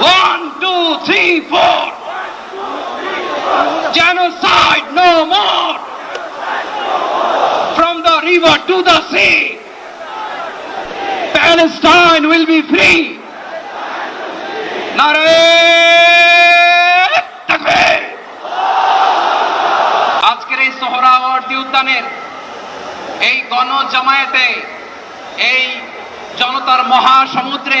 One, two, three, four. Genocide no more. From the river to the sea. Palestine will be free. আজকের এই সোহরাওয়ার্দী উদ্যানের এই গণজামায়াতে এই জনতার মহাসমুদ্রে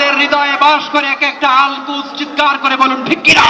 আমাদের হৃদয়ে বাস করে এক একটা আলকুস চিৎকার করে বলুন ঠিক কিনা?